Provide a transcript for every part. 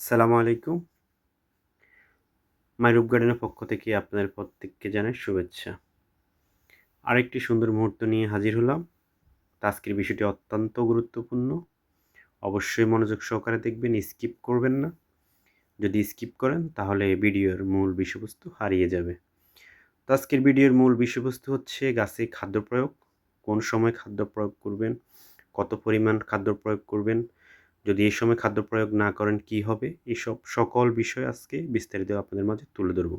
আসসালামু আলাইকুম। মাই রূপ গার্ডেনের পক্ষ থেকে আপনাদের প্রত্যেককে জানাই শুভেচ্ছা। আরেকটি সুন্দর মুহূর্ত নিয়ে হাজির হলাম। আজকের বিষয়টি অত্যন্ত গুরুত্বপূর্ণ। অবশ্যই মনোযোগ সহকারে দেখবেন, স্কিপ করবেন না। যদি স্কিপ করেন, তাহলে ভিডিওর মূল বিষয়বস্তু হারিয়ে যাবে। তো আজকের ভিডিওর মূল বিষয়বস্তু হচ্ছে গাছে খাদ্য প্রয়োগ। কোন সময় খাদ্য প্রয়োগ করবেন? কত পরিমাণ খাদ্য প্রয়োগ করবেন? যদি এই সময় খাদ্য প্রয়োগ না করেন, কি হবে? এইসব সকল বিষয় আজকে বিস্তারিত আপনাদের মাঝে তুলে ধরব।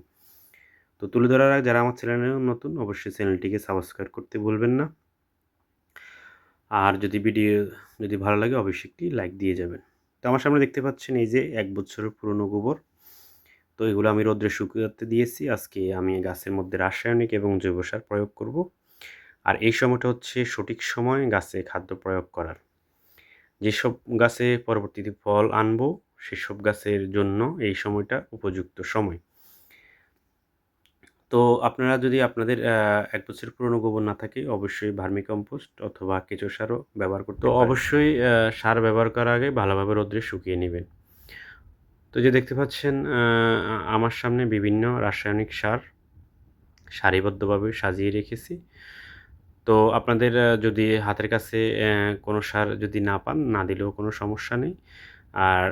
তো তুলে ধরার আগে যারা আমার চ্যানেলে নতুন, অবশ্যই চ্যানেলটিকে সাবস্ক্রাইব করতে ভুলবেন না। আর যদি ভিডিও যদি ভালো লাগে, অবশ্যই একটি লাইক দিয়ে যাবেন। তো আমার সামনে দেখতে পাচ্ছেন এই যে এক বছরের পুরনো গোবর। তো এগুলো আমি রোদ্রে শুকাতে দিয়েছি। আজকে আমি গাছের মধ্যে রাসায়নিক এবং জৈব সার প্রয়োগ করব। আর এই সময়টা হচ্ছে সঠিক সময় গাছে খাদ্য প্রয়োগ করার। যেসব গাছে পরবর্তীতে ফল আনব সেসব গাছের জন্য এই সময়টা উপযুক্ত সময়। তো আপনারা যদি আপনাদের এক বছর পুরনো গোবর না থাকে অবশ্যই ভার্মি কম্পোস্ট অথবা কেঁচো সারও ব্যবহার করতে অবশ্যই সার ব্যবহার করার আগে ভালোভাবে রোদ্রে শুকিয়ে নেবেন। তো যে দেখতে পাচ্ছেন আমার সামনে বিভিন্ন রাসায়নিক সার সারিবদ্ধভাবে সাজিয়ে রেখেছি। তো আপনাদের যদি হাতের কাছে কোনো সার যদি না পান, না দিলেও কোনো সমস্যা নেই। আর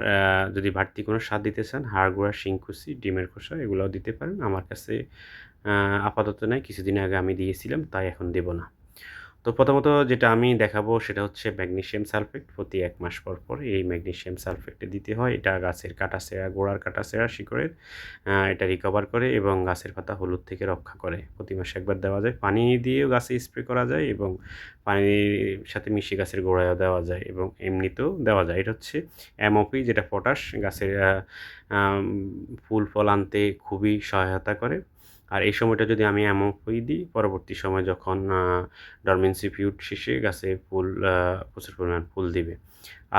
যদি বাড়তি কোনো সার দিতে চান, হাড় গুঁড়া শিংকুচি ডিমের খোসা, এগুলোও দিতে পারেন। আমার কাছে আপাতত নাই, কিছুদিন আগে আমি দিয়েছিলাম, তাই এখন দেব না। তো প্রথমত যেটা আমি দেখাবো সেটা হচ্ছে ম্যাগনেশিয়াম সালফেট। প্রতি এক মাস পর পর এই ম্যাগনেশিয়াম সালফেটটা দিতে হয়। এটা গাছের কাটা সেরা, গোড়ার কাটা সেরা শিকড়ের এটা রিকভার করে এবং গাছের পাতা হলুদ থেকে রক্ষা করে। প্রতি মাসে একবার দেওয়া যায়। পানি দিয়েও গাছে স্প্রে করা যায় এবং পানির সাথে মিশিয়ে গাছের গোড়ায়ও দেওয়া যায় এবং এমনিতেও দেওয়া যায়। এটা হচ্ছে এমওপি যেটা পটাশ গাছের ফুল ফল আনতে খুবই সহায়তা করে। আর এই সময়টা যদি আমি অ্যামোফই দিই, পরবর্তী সময় যখন ডরমেন্সি ফিউট শেষে গাছে ফুল প্রচুর পরিমাণ ফুল দিবে।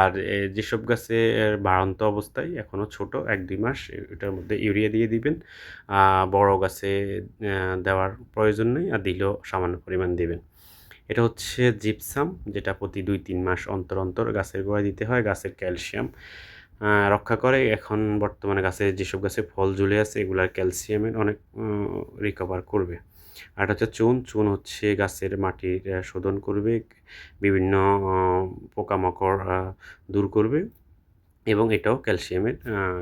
আর যেসব গাছে বাড়ন্ত অবস্থায় এখনও ছোট, এক দুই মাস এটার মধ্যে ইউরিয়া দিয়ে দিবেন। বড় গাছে দেওয়ার প্রয়োজন নেই, আর দিলেও সামান্য পরিমাণ দেবেন। এটা হচ্ছে জিপসাম, যেটা প্রতি দুই তিন মাস অন্তর অন্তর গাছের গোড়ায় দিতে হয়, গাছের ক্যালসিয়াম। রক্ষা করে। এখন বর্তমানে গাছে যেসব গাছে ফল ঝুলে আছে এগুলার ক্যালসিয়ামের অনেক রিকভার করবে। আর হচ্ছে চুন। চুন হচ্ছে গাছের মাটির শোধন করবে বিভিন্ন পোকামাকড় দূর করবে এবং এটাও ক্যালসিয়ামের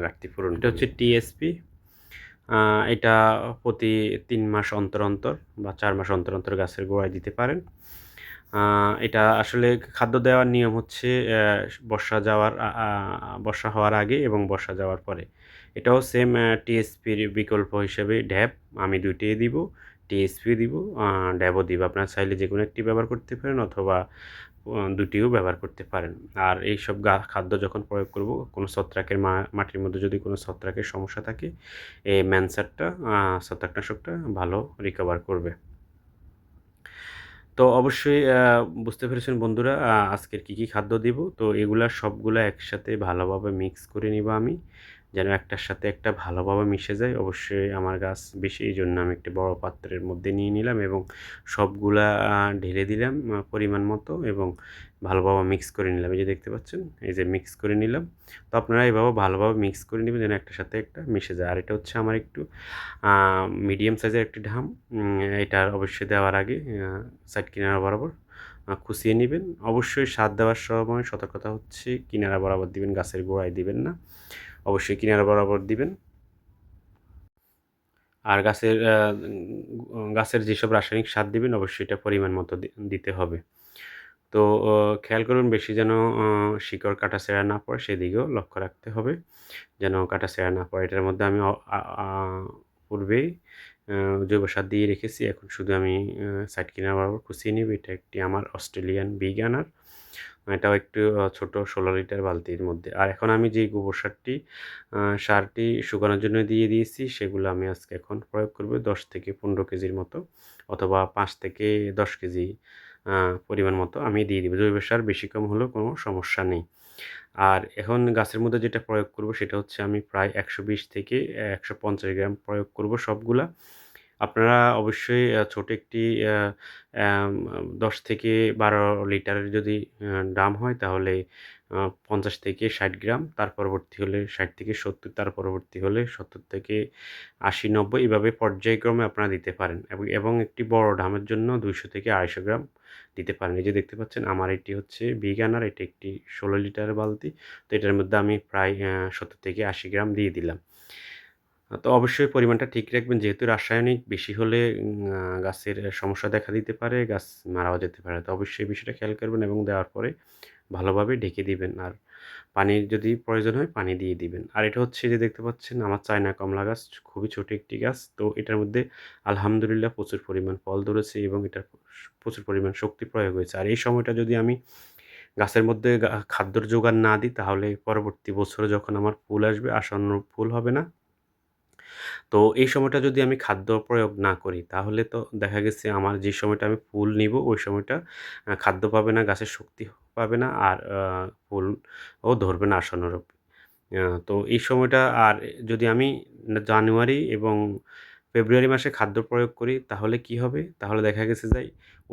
ঘাটতি পূরণ এটা হচ্ছে টিএসপি এটা প্রতি তিন মাস অন্তর অন্তর বা চার মাস অন্তর অন্তর গাছের গোড়ায় দিতে পারেন। এটা আসলে খাদ্য দেওয়ার নিয়ম হচ্ছে বর্ষা যাওয়ার বর্ষা হওয়ার আগে এবং বর্ষা যাওয়ার পরে। এটাও সেম টিএসপির বিকল্প হিসেবে ড্যাব, আমি দুইটাই দিব টিএসপি দিব ড্যাবও দিব। আপনার চাইলে যে কোনো একটি ব্যবহার করতে পারেন অথবা দুটিও ব্যবহার করতে পারেন। আর এই সব গা, খাদ্য যখন প্রয়োগ করব, কোনো ছত্রাকের মাটির মধ্যে যদি কোনো ছত্রাকের সমস্যা থাকে, এই ম্যানসারটা ছত্রাকনাশকটা ভালো রিকভার করবে। তো অবশ্যই বুঝতে পেরেছেন বন্ধুরা আজকের কি কি খাদ্য দিব? তো এগুলা সবগুলো একসাথে ভালোভাবে মিক্স করে নিব আমি। যেন একটার সাথে একটা ভালোভাবে মিশে যায়। অবশ্যই আমার গাছ বেশি, এই জন্য আমি একটি বড় পাত্রের মধ্যে নিয়ে নিলাম এবং সবগুলা ঢেলে দিলাম পরিমাণ মতো এবং ভালোভাবে মিক্স করে নিলাম। এই যে দেখতে পাচ্ছেন, এই যে মিক্স করে নিলাম। তো আপনারা এইভাবে ভালোভাবে মিক্স করে নেবেন যেন একটার সাথে একটা মিশে যায়। আর এটা হচ্ছে আমার একটু মিডিয়াম সাইজের একটি ঢাম। এটা অবশ্যই দেওয়ার আগে সাইড কিনারা বরাবর খুশিয়ে নেবেন। অবশ্যই স্বাদ দেওয়ার সময় সতর্কতা হচ্ছে, কিনারা বরাবর দিবেন, গাছের গোড়ায় দিবেন না। অবশ্যই কিনারা বরাবর দিবেন। আর গাছের গাছের যেসব রাসায়নিক সার দিবেন, অবশ্যই এটা পরিমাণ মতো দিতে হবে। তো খেয়াল করুন বেশি যেন শিকড় কাটা সেরা না পড়ে, সেদিকেও লক্ষ্য রাখতে হবে। যেন কাটা সেরা না পড়ে, এটার মধ্যে আমি পূর্বেই জৈব সার দিয়ে রেখেছি। এখন শুধু আমি সাইড কিনার বরাবর খুশিয়ে নিব। এটা একটি আমার অস্ট্রেলিয়ান বিজ্ঞানার এটাও একটু ছোট ষোলো লিটার বালতির মধ্যে। আর এখন আমি যে গোবর সারটি সারটি শুকানোর জন্য দিয়ে দিয়েছি, সেগুলো আমি আজকে এখন প্রয়োগ করব দশ থেকে পনেরো কেজির মতো, অথবা পাঁচ থেকে দশ কেজি পরিমাণ মতো আমি দিয়ে দিব। জৈব সার বেশি কম হলেও কোনো সমস্যা নেই। আর এখন গাছের মধ্যে যেটা প্রয়োগ করব, সেটা হচ্ছে আমি প্রায় একশো বিশ থেকে একশো পঞ্চাশ গ্রাম প্রয়োগ করব সবগুলা। আপনারা অবশ্যই ছোট একটি দশ থেকে বারো লিটারের যদি ড্রাম হয় তাহলে পঞ্চাশ থেকে ষাট গ্রাম, তার পরবর্তী হলে ষাট থেকে সত্তর, তার পরবর্তী হলে সত্তর থেকে আশি, নব্বই এভাবে পর্যায়ক্রমে আপনারা দিতে পারেন। এবং এবং একটি বড় ড্রামের জন্য দুইশো থেকে আড়াইশো গ্রাম দিতে পারেন। এই যে দেখতে পাচ্ছেন, আমার এটি হচ্ছে বিগানার এটি একটি ষোলো লিটারের বালতি। তো এটার মধ্যে আমি প্রায় সত্তর থেকে আশি গ্রাম দিয়ে দিলাম। তো অবশ্যই পরিমাণটা ঠিক রাখবেন। যেহেতু রাসায়নিক, বেশি হলে গাছের সমস্যা দেখা দিতে পারে, গাছ মারাও যেতে পারে। তো অবশ্যই বিষয়টা খেয়াল করবেন এবং দেওয়ার পরে ভালোভাবে ঢেকে দিবেন। আর পানির যদি প্রয়োজন হয়, পানি দিয়ে দিবেন। আর এটা হচ্ছে যে দেখতে পাচ্ছেন, আমার চায়না কমলা গাছ, খুবই ছোট একটি গাছ। তো এটার মধ্যে আলহামদুলিল্লাহ প্রচুর পরিমাণ ফল ধরেছে এবং এটার প্রচুর পরিমাণ শক্তি প্রয়োগ হয়েছে। আর এই সময়টা যদি আমি গাছের মধ্যে খাদ্যর যোগান না দিই, তাহলে পরবর্তী বছরে যখন আমার ফুল আসবে, আসন্ন ফুল হবে না তো এই সময়টা যদি আমি খাদ্য প্রয়োগ না করি, তাহলে তো দেখা গেছে আমার যে সময়টা আমি ফুল নিব, ওই সময়টা খাদ্য পাবে না, গাছের শক্তি পাবে না, আর ফুলও ধরবে না আসন্নরূপ তো এই সময়টা আর যদি আমি জানুয়ারি এবং ফেব্রুয়ারি মাসে খাদ্য প্রয়োগ করি, তাহলে কি হবে? তাহলে দেখা গেছে যে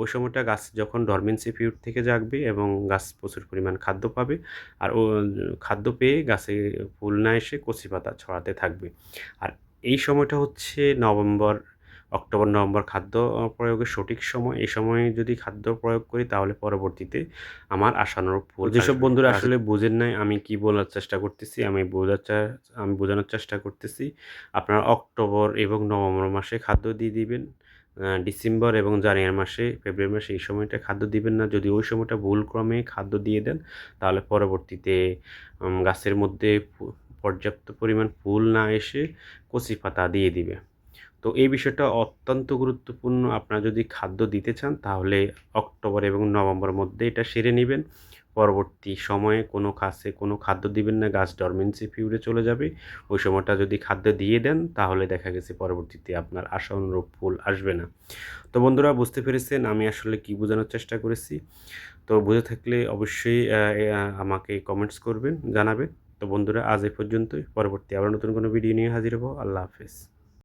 ওই সময়টা গাছ যখন ডরমেন্সি পিরিয়ড থেকে জাগবে এবং গাছ প্রচুর পরিমাণ খাদ্য পাবে, আর ও, খাদ্য পেয়ে গাছে ফুল না এসে কচি পাতা ছড়াতে থাকবে। আর এই সময়টা হচ্ছে নভেম্বর অক্টোবর নভেম্বর খাদ্য প্রয়োগের সঠিক সময়। এই সময়ে যদি খাদ্য প্রয়োগ করি তাহলে পরবর্তীতে আমার আশানুরূপ ফুল যেসব বন্ধুরা আসলে বোঝেন নাই আমি কি বলার চেষ্টা করতেছি আমি বোঝার আমি বোঝানোর চেষ্টা করতেছি আপনারা অক্টোবর এবং নভেম্বর মাসে খাদ্য দিয়ে দিবেন ডিসেম্বর এবং জানুয়ারি মাসে ফেব্রুয়ারি মাসে এই সময়টা খাদ্য দিবেন না। যদি ওই সময়টা ভুলক্রমে খাদ্য দিয়ে দেন তাহলে পরবর্তীতে গাছের মধ্যে পর্যাপ্ত পরিমাণ ফুল না এসে কচি পাতা দিয়ে দিবে। তো এই বিষয়টা অত্যন্ত গুরুত্বপূর্ণ। আপনারা যদি খাদ্য দিতে চান, তাহলে অক্টোবর এবং নভেম্বরের মধ্যে এটা সেরে নেবেন। পরবর্তী সময়ে কোনো কাছে কোনো খাদ্য দিবেন না, গাছ ডরমেন্সি পিউরে চলে যাবে। ওই সময়টা যদি খাদ্য দিয়ে দেন, তাহলে দেখা গেছে পরবর্তীতে আপনার আশা অনুরূপ ফুল আসবে না। তো বন্ধুরা, বুঝতে পেরেছেন আমি আসলে কি বোঝানোর চেষ্টা করেছি। তো বুঝে থাকলে অবশ্যই আমাকে কমেন্টস করবেন, জানাবেন। তো বন্ধুরা, আজ এই পর্যন্তই। পরবর্তী আবার নতুন কোনো ভিডিও নিয়ে হাজির হব। আল্লাহ হাফেজ।